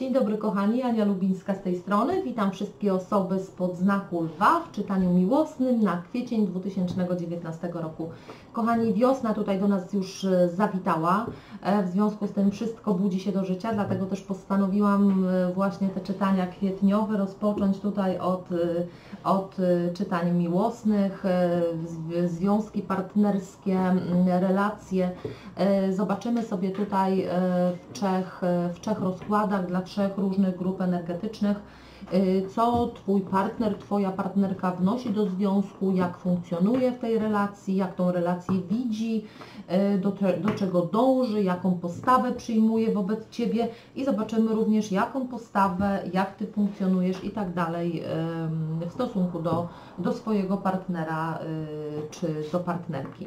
Dzień dobry kochani, Ania Lubińska z tej strony. Witam wszystkie osoby spod znaku lwa w czytaniu miłosnym na kwiecień 2019 roku. Kochani, wiosna tutaj do nas już e, zawitała, e, w związku z tym wszystko budzi się do życia, dlatego też postanowiłam e, właśnie te czytania kwietniowe rozpocząć tutaj od, od czytań miłosnych, związki partnerskie, relacje. Zobaczymy sobie tutaj w trzech, w trzech rozkładach dla trzech różnych grup energetycznych, y, co Twój partner, Twoja partnerka wnosi do związku, jak funkcjonuje w tej relacji, jak tą relację widzi, y, do, do czego dąży, jaką postawę przyjmuje wobec Ciebie i zobaczymy również jaką postawę, jak Ty funkcjonujesz i tak dalej w stosunku do, do swojego partnera y, czy do partnerki.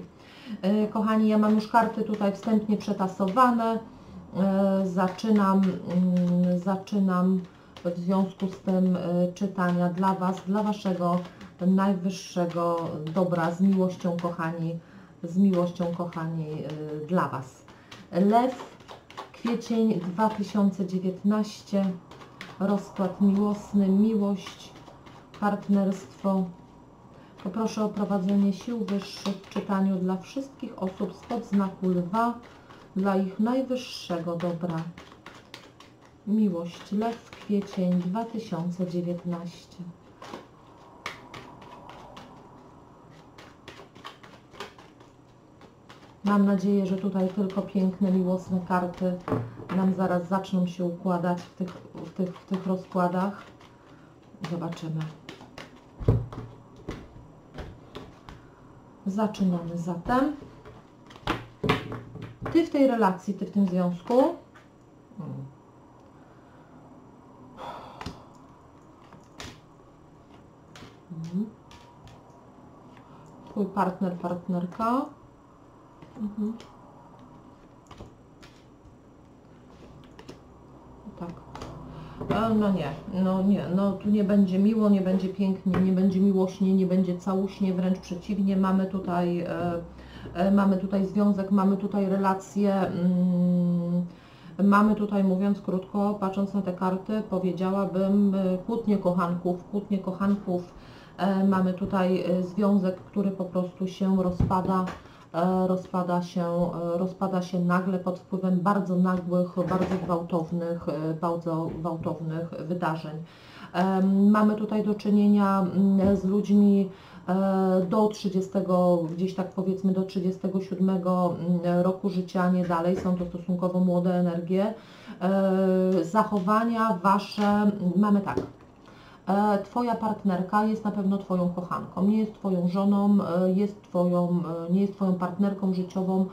Kochani, ja mam już karty tutaj wstępnie przetasowane. E, zaczynam, mm, zaczynam w związku z tym e, czytania dla Was, dla Waszego najwyższego dobra, z miłością kochani, z miłością kochani e, dla Was. Lew, kwiecień 2019, rozkład miłosny, miłość, partnerstwo. Poproszę o prowadzenie sił wyższych w czytaniu dla wszystkich osób spod znaku lwa, dla ich najwyższego dobra. Miłość Lew, kwiecień 2019. Mam nadzieję, że tutaj tylko piękne, miłosne karty nam zaraz zaczną się układać w tych, w tych, w tych rozkładach. Zobaczymy. Zaczynamy zatem. Ty w tej relacji, Ty w tym związku mhm. Twój partner, partnerka. Mhm. Tak. E, no nie, no nie, no tu nie będzie miło, nie będzie pięknie, nie będzie miłośnie, nie będzie całuśnie, wręcz przeciwnie, mamy tutaj E, mamy tutaj związek, mamy tutaj relacje, mm, mamy tutaj, mówiąc krótko, patrząc na te karty, powiedziałabym e, kłótnie kochanków, kłótnie kochanków, e, mamy tutaj związek, który po prostu się rozpada, rozpada się, rozpada się nagle pod wpływem bardzo nagłych, bardzo gwałtownych, bardzo gwałtownych wydarzeń. Mamy tutaj do czynienia mm, z ludźmi, E, do 30, gdzieś tak powiedzmy do 37 mm, roku życia, nie dalej, są to stosunkowo młode energie. E, zachowania Wasze, mamy tak, e, Twoja partnerka jest na pewno Twoją kochanką, nie jest Twoją żoną, jest twoją, nie jest Twoją partnerką życiową,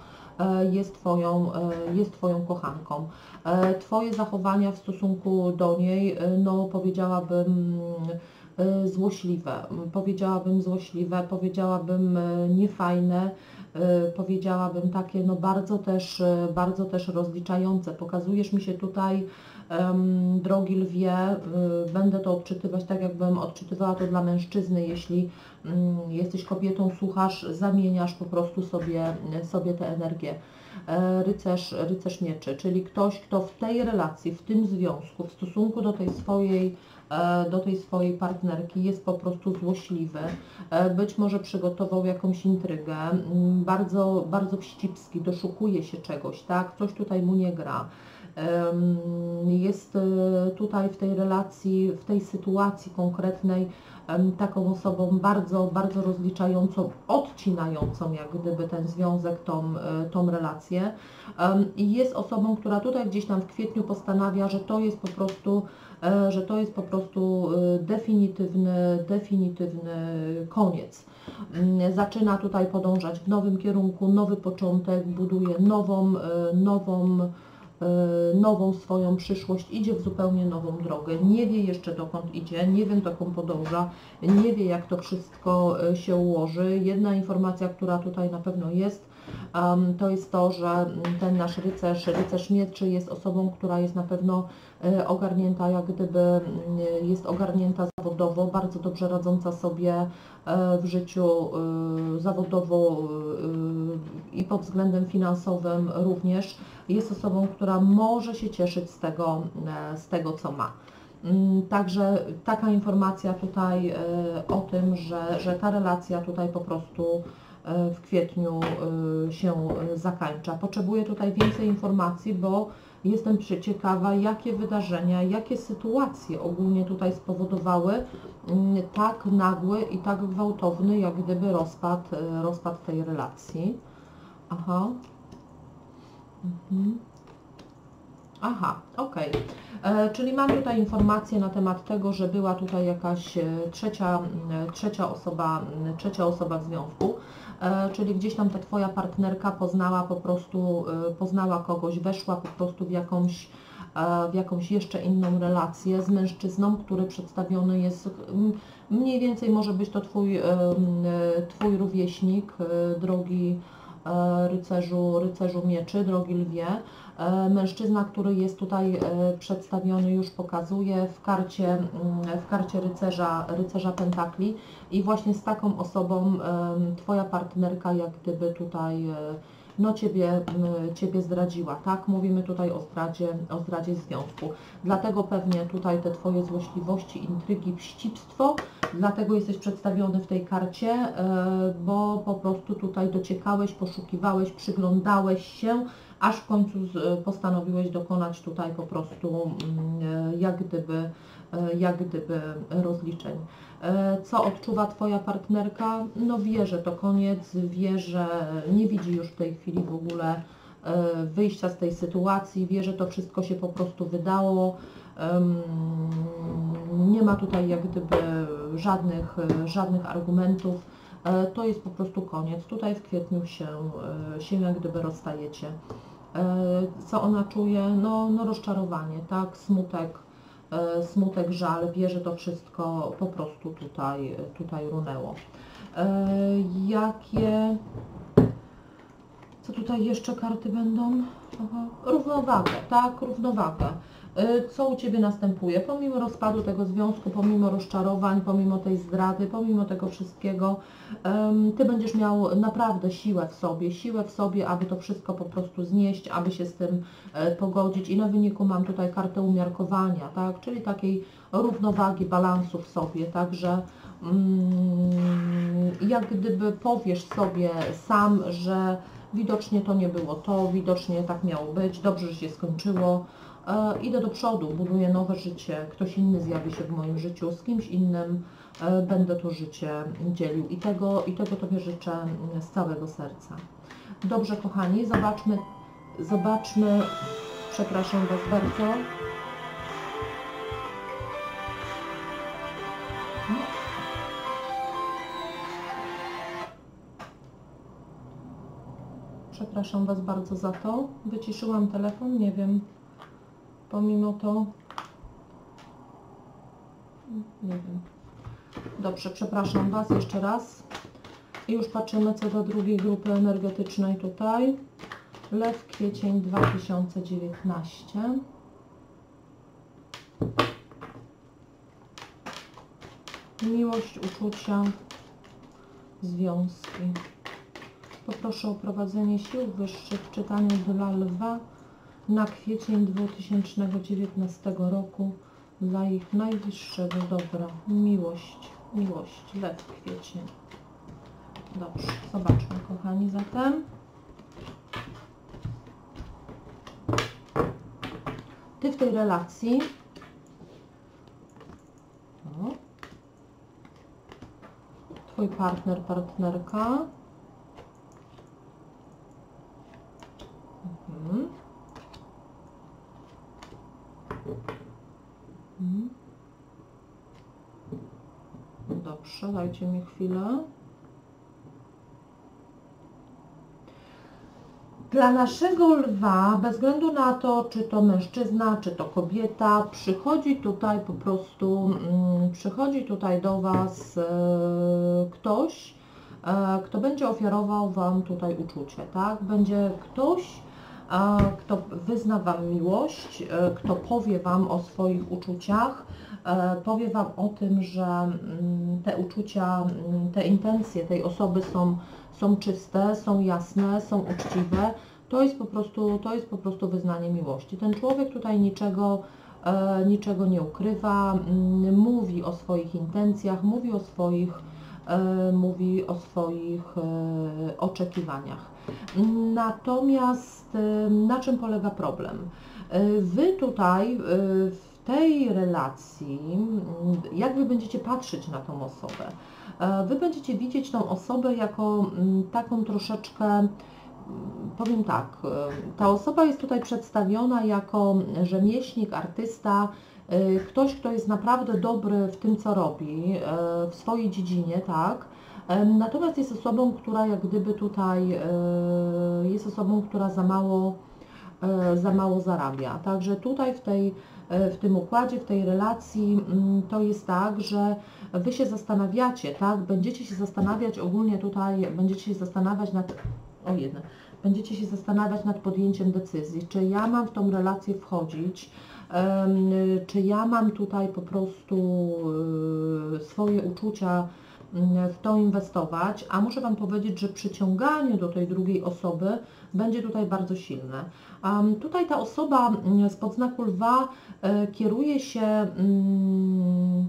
jest twoją, jest twoją kochanką. Twoje zachowania w stosunku do niej, no powiedziałabym, E, złośliwe, powiedziałabym złośliwe, powiedziałabym e, niefajne, e, powiedziałabym takie no bardzo też, bardzo też rozliczające. Pokazujesz mi się tutaj, drogi lwie, będę to odczytywać tak, jakbym odczytywała to dla mężczyzny, jeśli mm, jesteś kobietą, słuchasz, zamieniasz po prostu sobie, sobie tę energię. Rycerz, rycerz mieczy, czyli ktoś, kto w tej relacji, w tym związku, w stosunku do tej swojej E, do tej swojej partnerki, jest po prostu złośliwy, e, być może przygotował jakąś intrygę, bardzo, bardzo wścibski, doszukuje się czegoś, tak, coś tutaj mu nie gra. Jest e, tutaj w tej relacji, w tej sytuacji konkretnej taką osobą bardzo, bardzo rozliczającą, odcinającą jak gdyby ten związek, tą, tą relację. I jest osobą, która tutaj gdzieś tam w kwietniu postanawia, że to jest po prostu E, że to jest po prostu e, definitywny, definitywny koniec. Zaczyna tutaj podążać w nowym kierunku, nowy początek, buduje nową, e, nową, nową swoją przyszłość, idzie w zupełnie nową drogę, nie wie jeszcze dokąd idzie, nie wiem dokąd podąża, nie wie jak to wszystko się ułoży. Jedna informacja, która tutaj na pewno jest, to jest to, że ten nasz rycerz, rycerz mieczy jest osobą, która jest na pewno ogarnięta, jak gdyby mm, jest ogarnięta zawodowo, bardzo dobrze radząca sobie e, w życiu zawodowo i pod względem finansowym również jest osobą, która może się cieszyć z tego, z tego co ma. Mm, Także taka informacja tutaj o tym, że, że ta relacja tutaj po prostu w kwietniu się zakańcza. Potrzebuję tutaj więcej informacji, bo jestem przy- ciekawa, jakie wydarzenia, jakie sytuacje ogólnie tutaj spowodowały mm, tak nagły i tak gwałtowny, jak gdyby rozpad, e, rozpad tej relacji. Aha. Mhm. Aha, okej. E, Czyli mam tutaj informację na temat tego, że była tutaj jakaś e, trzecia, trzecia, osoba, trzecia osoba w związku, czyli gdzieś tam ta Twoja partnerka poznała po prostu, e, poznała kogoś, weszła po prostu w jakąś, e, w jakąś jeszcze inną relację z mężczyzną, który przedstawiony jest, mniej więcej może być to Twój, e, e, twój rówieśnik, e, drogi e, rycerzu, rycerzu mieczy, drogi lwie. E, Mężczyzna, który jest tutaj e, przedstawiony, już pokazuje w karcie, mm, w karcie rycerza, rycerza pentakli i właśnie z taką osobą Twoja partnerka jak gdyby tutaj e, no Ciebie, m, ciebie zdradziła, tak? Mówimy tutaj o zdradzie, o zdradzie związku. Dlatego pewnie tutaj te Twoje złośliwości, intrygi, wścibstwo, dlatego jesteś przedstawiony w tej karcie, e, bo po prostu tutaj dociekałeś, poszukiwałeś, przyglądałeś się, aż w końcu postanowiłeś dokonać tutaj po prostu mm, e, jak gdyby, jak gdyby rozliczeń. E, Co odczuwa Twoja partnerka? No wie, że to koniec, wie, że nie widzi już w tej chwili w ogóle e, wyjścia z tej sytuacji, wie, że to wszystko się po prostu wydało. Nie ma tutaj jak gdyby żadnych, e, żadnych argumentów. E, To jest po prostu koniec. Tutaj w kwietniu się, e, się jak gdyby rozstajecie. E, Co ona czuje? No, no rozczarowanie, tak, smutek, e, smutek, żal, wie, że to wszystko po prostu tutaj, tutaj runęło. E, Jakie, co tutaj jeszcze karty będą? Równowagę, tak, równowagę. E, Co u Ciebie następuje? Pomimo rozpadu tego związku, pomimo rozczarowań, pomimo tej zdrady, pomimo tego wszystkiego, Ty będziesz miał naprawdę siłę w sobie, siłę w sobie, aby to wszystko po prostu znieść, aby się z tym e, pogodzić. I na wyniku mam tutaj kartę umiarkowania, tak, czyli takiej równowagi, balansu w sobie, także mm, jak gdyby powiesz sobie sam, że widocznie to nie było to, widocznie tak miało być, dobrze, że się skończyło, idę do przodu, buduję nowe życie, ktoś inny zjawi się w moim życiu, z kimś innym e, będę to życie dzielił i tego, i tego Tobie życzę z całego serca. Dobrze, kochani, zobaczmy, zobaczmy, przepraszam Was bardzo. Przepraszam Was bardzo za to. Wyciszyłam telefon, nie wiem. Pomimo to. Nie wiem. Dobrze, przepraszam Was jeszcze raz. I już patrzymy co do drugiej grupy energetycznej tutaj. Lew, kwiecień 2019. Miłość, uczucia, związki. Poproszę o prowadzenie sił wyższych w czytaniu dla lwa na kwiecień 2019 roku dla ich najwyższego dobra. Miłość, miłość, lew, kwiecień. Dobrze, zobaczmy kochani zatem. Ty w tej relacji Twój partner, partnerka Mhm. Mhm. Dobrze, dajcie mi chwilę. Dla naszego lwa, bez względu na to, czy to mężczyzna, czy to kobieta, przychodzi tutaj po prostu, mm, przychodzi tutaj do Was e, ktoś, e, kto będzie ofiarował Wam tutaj uczucie, tak? Będzie ktoś, kto wyzna Wam miłość, kto powie Wam o swoich uczuciach, powie Wam o tym, że mm, te uczucia, mm, te intencje tej osoby są, są czyste, są jasne, są uczciwe, to jest po prostu, to jest po prostu wyznanie miłości. Ten człowiek tutaj niczego, e, niczego nie ukrywa, mm, mówi o swoich intencjach, mówi o swoich, e, mówi o swoich e, oczekiwaniach. Natomiast na czym polega problem? Wy tutaj w tej relacji, jak Wy będziecie patrzeć na tą osobę? Wy będziecie widzieć tą osobę jako taką troszeczkę powiem tak, e, ta osoba jest tutaj przedstawiona jako rzemieślnik, artysta, e, ktoś, kto jest naprawdę dobry w tym, co robi, e, w swojej dziedzinie, tak? Natomiast jest osobą, która jak gdyby tutaj jest osobą, która za mało, za mało zarabia. Także tutaj w, tej, w tym układzie, w tej relacji mm, to jest tak, że Wy się zastanawiacie, tak? Będziecie się zastanawiać ogólnie tutaj, będziecie się zastanawiać nad o jedno, będziecie się zastanawiać nad podjęciem decyzji, czy ja mam w tą relację wchodzić, czy ja mam tutaj po prostu e, swoje uczucia w to inwestować, a muszę Wam powiedzieć, że przyciąganie do tej drugiej osoby będzie tutaj bardzo silne. Tutaj ta osoba z podznaku lwa e, kieruje się mm,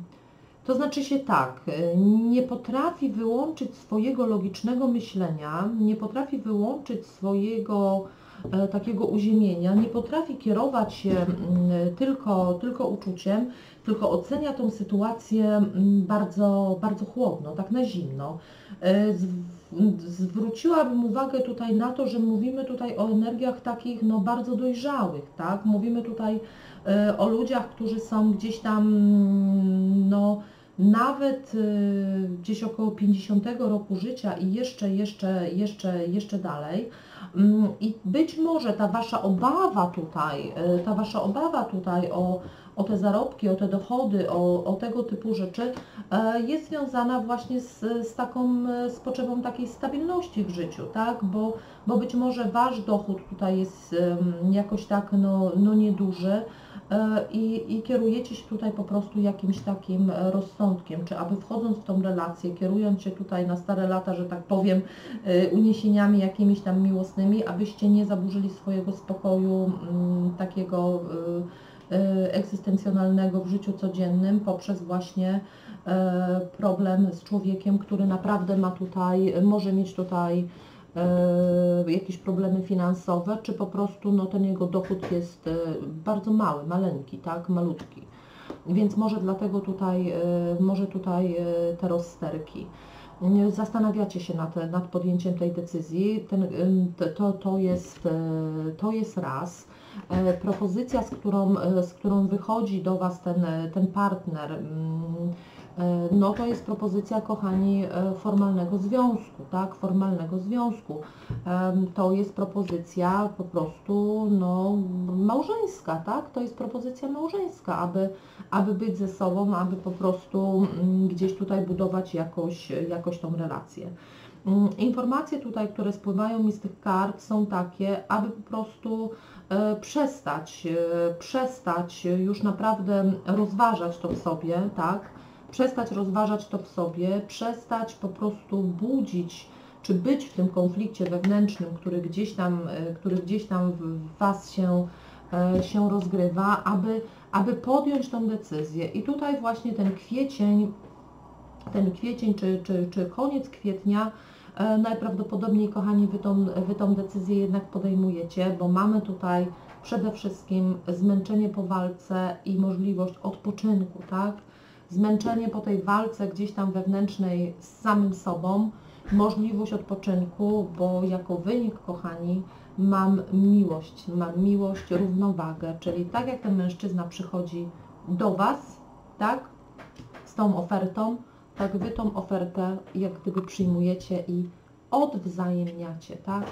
to znaczy się tak, y, nie potrafi wyłączyć swojego logicznego myślenia, nie potrafi wyłączyć swojego e, takiego uziemienia, nie potrafi kierować się mm, tylko, tylko uczuciem, tylko ocenia tą sytuację mm, bardzo, bardzo chłodno, tak na zimno. Zwróciłabym uwagę tutaj na to, że mówimy tutaj o energiach takich no, bardzo dojrzałych, tak? Mówimy tutaj e, o ludziach, którzy są gdzieś tam no, nawet y, gdzieś około 50 roku życia i jeszcze, jeszcze, jeszcze, jeszcze dalej. Mm, I być może ta Wasza obawa tutaj, y, ta Wasza obawa tutaj o, o te zarobki, o te dochody, o, o tego typu rzeczy e, jest związana właśnie z, z taką, z potrzebą takiej stabilności w życiu, tak? Bo, bo być może Wasz dochód tutaj jest jakoś tak no, no nieduży, E, i, i kierujecie się tutaj po prostu jakimś takim e, rozsądkiem, czy aby wchodząc w tą relację, kierując się tutaj na stare lata, że tak powiem, e, uniesieniami jakimiś tam miłosnymi, abyście nie zaburzyli swojego spokoju mm, takiego egzystencjonalnego w życiu codziennym poprzez właśnie problem z człowiekiem, który naprawdę ma tutaj, może mieć tutaj E, jakieś problemy finansowe, czy po prostu no, ten jego dochód jest e, bardzo mały, maleńki, tak, malutki. Więc może dlatego tutaj, e, może tutaj te rozsterki. Zastanawiacie się nad, nad podjęciem tej decyzji. Ten, to, to, jest, to jest raz. Propozycja, z którą, z którą wychodzi do Was ten, ten partner, mm, E, no to jest propozycja, kochani, e, formalnego związku, tak, formalnego związku. To jest propozycja po prostu, no, małżeńska, tak, to jest propozycja małżeńska, aby, aby być ze sobą, aby po prostu mm, gdzieś tutaj budować jakoś, jakoś tą relację. Mm, informacje tutaj, które spływają mi z tych kart są takie, aby po prostu e, przestać, przestać już naprawdę rozważać to w sobie, tak, przestać rozważać to w sobie, przestać po prostu budzić, czy być w tym konflikcie wewnętrznym, który gdzieś tam, e, który gdzieś tam w Was się, e, się rozgrywa, aby, aby podjąć tą decyzję. I tutaj właśnie ten kwiecień, ten kwiecień czy, czy, czy koniec kwietnia, e, najprawdopodobniej, kochani, wy tą, wy tą decyzję jednak podejmujecie, bo mamy tutaj przede wszystkim zmęczenie po walce i możliwość odpoczynku, tak? Zmęczenie po tej walce gdzieś tam wewnętrznej z samym sobą, możliwość odpoczynku, bo jako wynik, kochani, mam miłość, mam miłość, równowagę, czyli tak jak ten mężczyzna przychodzi do Was, tak, z tą ofertą, tak Wy tą ofertę jak gdyby przyjmujecie i odwzajemniacie, tak?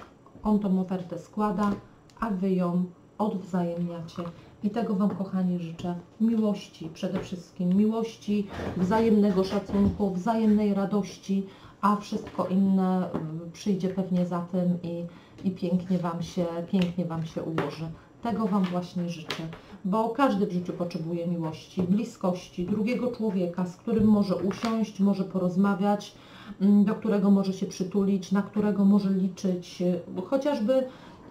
On tą ofertę składa, a Wy ją odwzajemniacie. I tego Wam, kochani, życzę miłości przede wszystkim, miłości, wzajemnego szacunku, wzajemnej radości, a wszystko inne mm, przyjdzie pewnie za tym i, i pięknie Wam się, pięknie Wam się ułoży. Tego Wam właśnie życzę, bo każdy w życiu potrzebuje miłości, bliskości, drugiego człowieka, z którym może usiąść, może porozmawiać, mm, do którego może się przytulić, na którego może liczyć, chociażby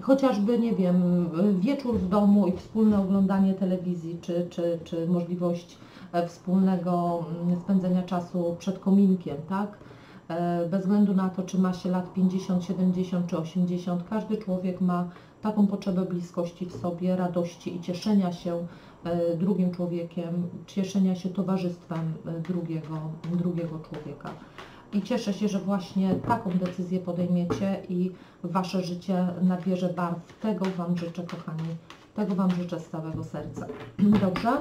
chociażby, nie wiem, wieczór w domu i wspólne oglądanie telewizji, czy, czy, czy możliwość e, wspólnego mm, spędzenia czasu przed kominkiem, tak? E, bez względu na to, czy ma się lat 50, 70 czy 80, każdy człowiek ma taką potrzebę bliskości w sobie, radości i cieszenia się e, drugim człowiekiem, cieszenia się towarzystwem drugiego, drugiego człowieka i cieszę się, że właśnie taką decyzję podejmiecie i Wasze życie nabierze barw. Tego Wam życzę, kochani. Tego Wam życzę z całego serca. Dobrze?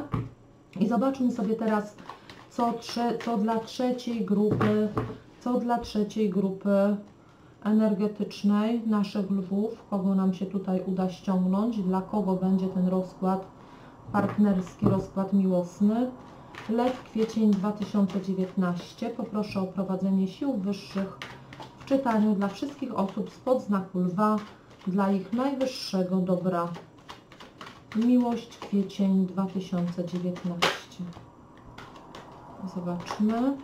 I zobaczmy sobie teraz, co, trze co dla trzeciej grupy, co dla trzeciej grupy energetycznej naszych lwów, kogo nam się tutaj uda ściągnąć, dla kogo będzie ten rozkład partnerski, rozkład miłosny. Lew kwiecień 2019. Poproszę o prowadzenie sił wyższych w czytaniu dla wszystkich osób spod znaku lwa, dla ich najwyższego dobra. Miłość kwiecień 2019. Zobaczmy.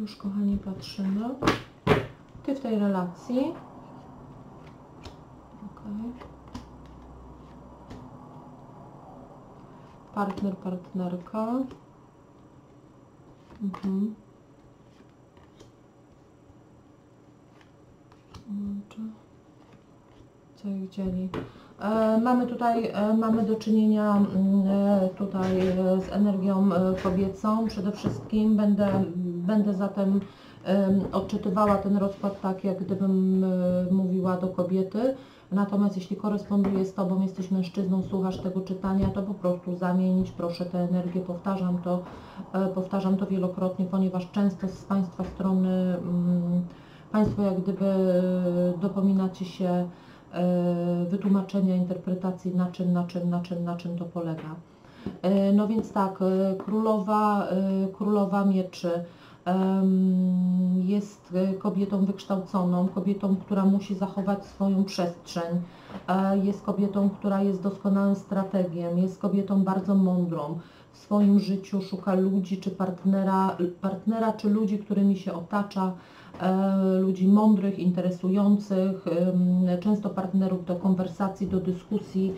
Już kochani patrzymy. Ty w tej relacji. Okay. Partner, partnerka. Mhm. Co ich dzieli? E, mamy tutaj, e, mamy do czynienia mm, e, tutaj z energią kobiecą przede wszystkim. Będę Będę zatem odczytywała ten rozkład tak, jak gdybym e, mówiła do kobiety. Natomiast jeśli koresponduje z Tobą, jesteś mężczyzną, słuchasz tego czytania, to po prostu zamienić proszę tę energię. Powtarzam to, e, powtarzam to wielokrotnie, ponieważ często z Państwa strony mm, Państwo jak gdyby dopominacie się e, wytłumaczenia, interpretacji na czym, na czym, na czym, na czym to polega. No więc tak, królowa, królowa mieczy jest e, kobietą wykształconą, kobietą, która musi zachować swoją przestrzeń, e, jest kobietą, która jest doskonałym strategiem, jest kobietą bardzo mądrą. W swoim życiu szuka ludzi czy partnera, partnera czy ludzi, którymi się otacza, e, ludzi mądrych, interesujących, często partnerów do konwersacji, do dyskusji.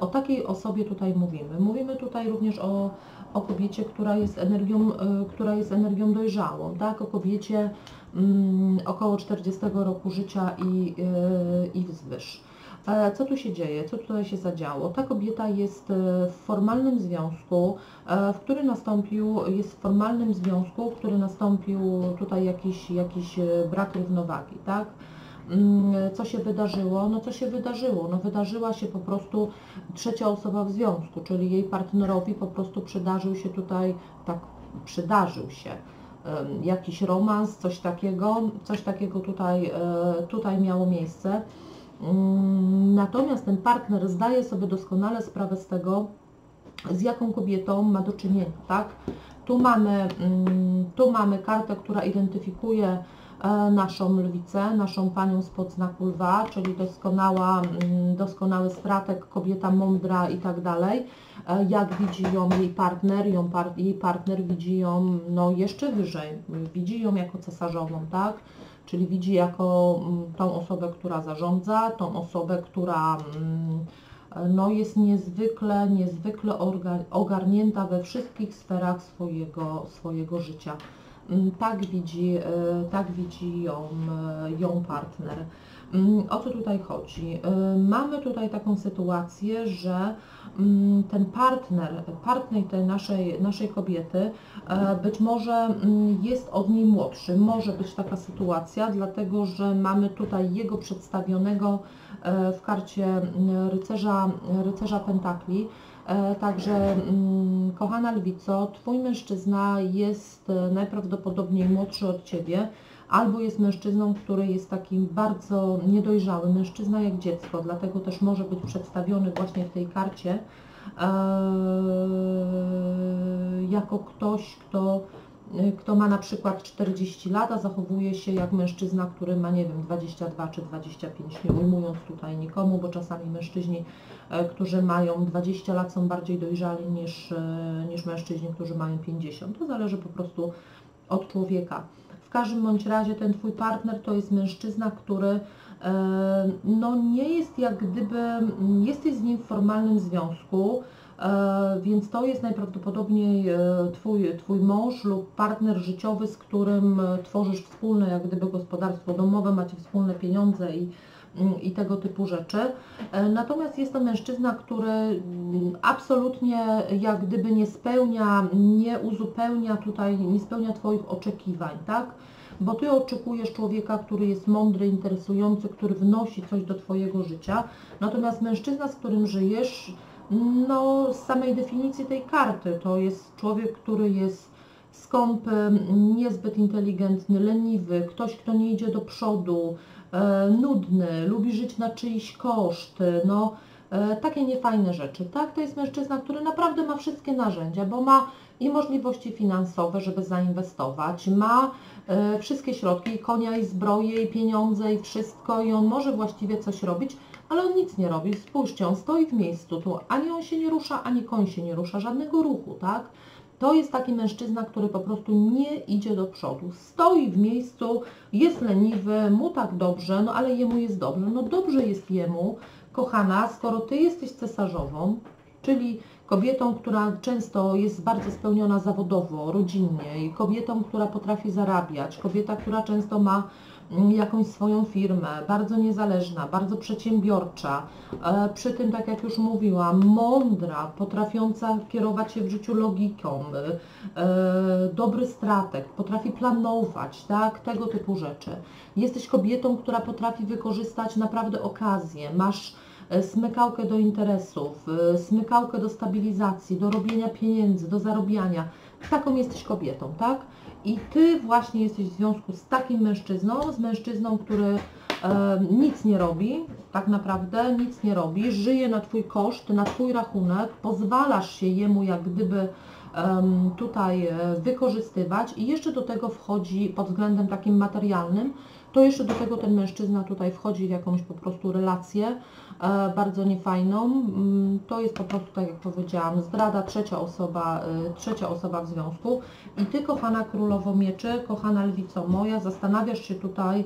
O takiej osobie tutaj mówimy. Mówimy tutaj również o o kobiecie, która jest energią, e, która jest energią dojrzałą, tak? O kobiecie mm, około 40 roku życia i, e, i wzwyż. E, co tu się dzieje? Co tutaj się zadziało? Ta kobieta jest w formalnym związku, w który nastąpił, jest w formalnym związku, który nastąpił tutaj jakiś, jakiś brak równowagi, tak? Co się wydarzyło? No co się wydarzyło? No wydarzyła się po prostu trzecia osoba w związku, czyli jej partnerowi po prostu przydarzył się tutaj, tak przydarzył się jakiś romans, coś takiego, coś takiego tutaj, e, tutaj miało miejsce. Natomiast ten partner zdaje sobie doskonale sprawę z tego, z jaką kobietą ma do czynienia, tak? Tu mamy, tu mamy kartę, która identyfikuje naszą lwicę, naszą panią spod znaku lwa, czyli doskonała, mm, doskonały stratek, kobieta mądra i tak dalej. E, jak widzi ją jej partner, ją par, jej partner widzi ją no, jeszcze wyżej, widzi ją jako cesarzową, tak? Czyli widzi jako mm, tą osobę, która zarządza, tą osobę, która mm, no, jest niezwykle, niezwykle ogarnięta we wszystkich sferach swojego, swojego życia. Mm, tak widzi, e, tak widzi ją, e, ją partner. Mm, o co tutaj chodzi? E, mamy tutaj taką sytuację, że mm, ten partner, partner tej naszej, naszej kobiety być może jest od niej młodszy. Może być taka sytuacja, dlatego że mamy tutaj jego przedstawionego w karcie rycerza, rycerza pentakli, Także, mm, kochana lwico, Twój mężczyzna jest e, najprawdopodobniej młodszy od Ciebie, albo jest mężczyzną, który jest takim bardzo niedojrzały, mężczyzna jak dziecko, dlatego też może być przedstawiony właśnie w tej karcie e, jako ktoś, kto, e, kto ma na przykład 40 lat, a zachowuje się jak mężczyzna, który ma, nie wiem, 22 czy 25, nie ujmując tutaj nikomu, bo czasami mężczyźni, e, którzy mają 20 lat są bardziej dojrzali niż, e, niż mężczyźni, którzy mają 50. To zależy po prostu od człowieka. W każdym bądź razie ten Twój partner to jest mężczyzna, który e, no nie jest jak gdyby, jesteś z nim w formalnym związku, więc to jest najprawdopodobniej e, twój, twój mąż lub partner życiowy, z którym e, tworzysz wspólne jak gdyby gospodarstwo domowe, macie wspólne pieniądze i, mm, i tego typu rzeczy. E, Natomiast jest to mężczyzna, który mm, absolutnie jak gdyby nie spełnia, nie uzupełnia tutaj, nie spełnia Twoich oczekiwań, tak? Bo Ty oczekujesz człowieka, który jest mądry, interesujący, który wnosi coś do Twojego życia, natomiast mężczyzna, z którym żyjesz, no z samej definicji tej karty, to jest człowiek, który jest skąpy, niezbyt inteligentny, leniwy, ktoś, kto nie idzie do przodu, e, nudny, lubi żyć na czyjś koszt, no e, takie niefajne rzeczy, tak? To jest mężczyzna, który naprawdę ma wszystkie narzędzia, bo ma i możliwości finansowe, żeby zainwestować, ma e, wszystkie środki, i konia, i zbroję, i pieniądze, i wszystko, i on może właściwie coś robić, ale on nic nie robi. Spójrzcie, on stoi w miejscu, tu ani on się nie rusza, ani koń się nie rusza, żadnego ruchu, tak? To jest taki mężczyzna, który po prostu nie idzie do przodu. Stoi w miejscu, jest leniwy, mu tak dobrze, no ale jemu jest dobrze. No dobrze jest jemu, kochana, skoro ty jesteś cesarzową, czyli kobietą, która często jest bardzo spełniona zawodowo, rodzinnie, i kobietą, która potrafi zarabiać, kobieta, która często ma jakąś swoją firmę, bardzo niezależna, bardzo przedsiębiorcza, e, przy tym, tak jak już mówiłam, mądra, potrafiąca kierować się w życiu logiką, e, dobry strateg, potrafi planować, tak, tego typu rzeczy. Jesteś kobietą, która potrafi wykorzystać naprawdę okazję, masz smykałkę do interesów, e, smykałkę do stabilizacji, do robienia pieniędzy, do zarabiania. Taką jesteś kobietą, tak? I Ty właśnie jesteś w związku z takim mężczyzną, z mężczyzną, który e, nic nie robi, tak naprawdę nic nie robi, żyje na Twój koszt, na Twój rachunek, pozwalasz się jemu jak gdyby tutaj e, wykorzystywać i jeszcze do tego wchodzi pod względem takim materialnym, to jeszcze do tego ten mężczyzna tutaj wchodzi w jakąś po prostu relację e, bardzo niefajną. Mm, To jest po prostu, tak jak powiedziałam, zdrada, trzecia osoba, e, trzecia osoba w związku. I Ty, kochana królowo mieczy, kochana lwico moja, zastanawiasz się tutaj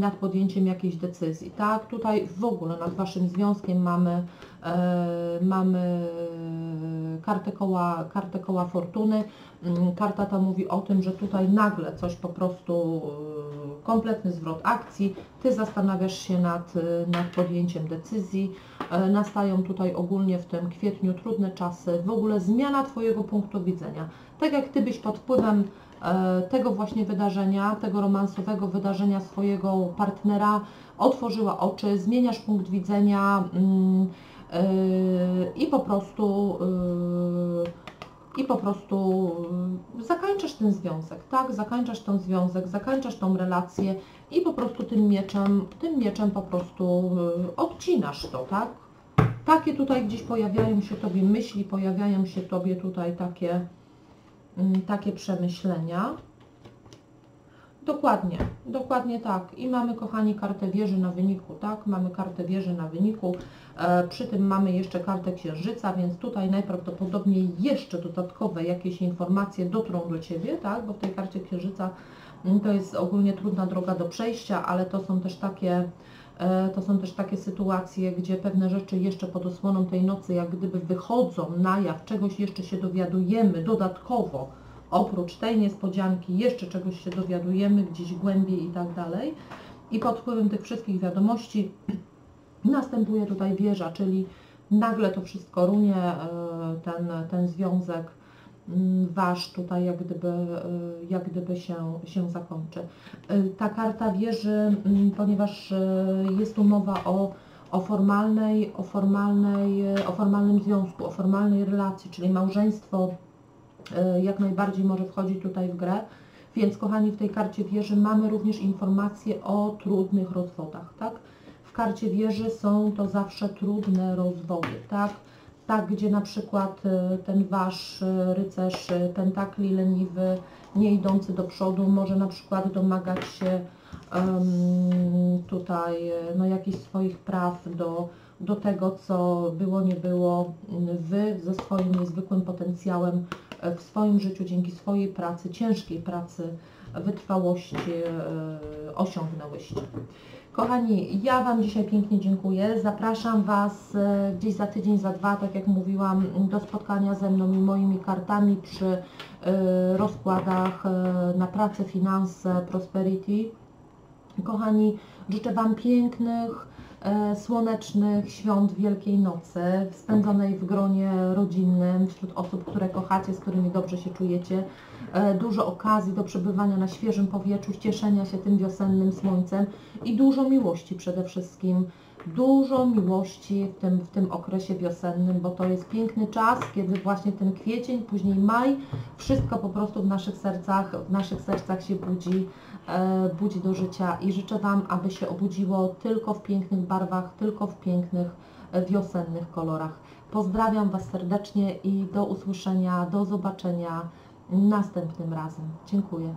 nad podjęciem jakiejś decyzji, tak? Tutaj w ogóle nad Waszym związkiem mamy, e, mamy kartę koła, kartę koła fortuny. Mm, Karta ta mówi o tym, że tutaj nagle coś po prostu, e, kompletny zwrot akcji, Ty zastanawiasz się nad, e, nad podjęciem decyzji, E, nastają tutaj ogólnie w tym kwietniu trudne czasy, w ogóle zmiana Twojego punktu widzenia. Tak jak Ty byś pod wpływem tego właśnie wydarzenia, tego romansowego wydarzenia swojego partnera otworzyła oczy, zmieniasz punkt widzenia mm, e, i po prostu e, i po prostu zakończasz ten związek, tak? Zakończasz ten związek, zakończasz tą relację i po prostu tym mieczem, tym mieczem po prostu odcinasz to, tak? Takie tutaj gdzieś pojawiają się Tobie myśli, pojawiają się Tobie tutaj takie, takie przemyślenia. Dokładnie, dokładnie tak. I mamy, kochani, kartę wieży na wyniku, tak? Mamy kartę wieży na wyniku. E, przy tym mamy jeszcze kartę księżyca, więc tutaj najprawdopodobniej jeszcze dodatkowe jakieś informacje dotrą do Ciebie, tak? Bo w tej karcie księżyca mm, to jest ogólnie trudna droga do przejścia, ale to są też takie to są też takie sytuacje, gdzie pewne rzeczy jeszcze pod osłoną tej nocy jak gdyby wychodzą na jaw, czegoś jeszcze się dowiadujemy dodatkowo, oprócz tej niespodzianki jeszcze czegoś się dowiadujemy gdzieś głębiej i tak dalej. I pod wpływem tych wszystkich wiadomości następuje tutaj wieża, czyli nagle to wszystko runie, e, ten, ten związek wasz tutaj jak gdyby, e, jak gdyby się, się zakończy. E, Ta karta wieży, mm, ponieważ e, jest tu mowa o, o formalnej, o formalnej, o formalnym związku, o formalnej relacji, czyli małżeństwo jak najbardziej może wchodzić tutaj w grę. Więc kochani, w tej karcie wieży mamy również informacje o trudnych rozwodach, tak? W karcie wieży są to zawsze trudne rozwody, tak? Tak, gdzie na przykład e, ten wasz e, rycerz e, pentakli leniwy, nie idący do przodu, może na przykład domagać się em, tutaj no, jakichś swoich praw do, do tego, co było, nie było. Wy ze swoim niezwykłym potencjałem e, w swoim życiu, dzięki swojej pracy, ciężkiej pracy, wytrwałości e, osiągnęłyście. Kochani, ja Wam dzisiaj pięknie dziękuję. Zapraszam Was e, gdzieś za tydzień, za dwa, tak jak mówiłam, do spotkania ze mną i moimi kartami przy e, rozkładach e, na pracę, finanse, prosperity. Kochani, życzę Wam pięknych, słonecznych świąt Wielkiej Nocy, spędzonej w gronie rodzinnym, wśród osób, które kochacie, z którymi dobrze się czujecie. E, Dużo okazji do przebywania na świeżym powietrzu, cieszenia się tym wiosennym słońcem i dużo miłości przede wszystkim. Dużo miłości w tym, w tym okresie wiosennym, bo to jest piękny czas, kiedy właśnie ten kwiecień, później maj, wszystko po prostu w naszych sercach, w naszych sercach się budzi, e, budzi do życia i życzę Wam, aby się obudziło tylko w pięknych barwach, tylko w pięknych e, wiosennych kolorach. Pozdrawiam Was serdecznie i do usłyszenia, do zobaczenia następnym razem. Dziękuję.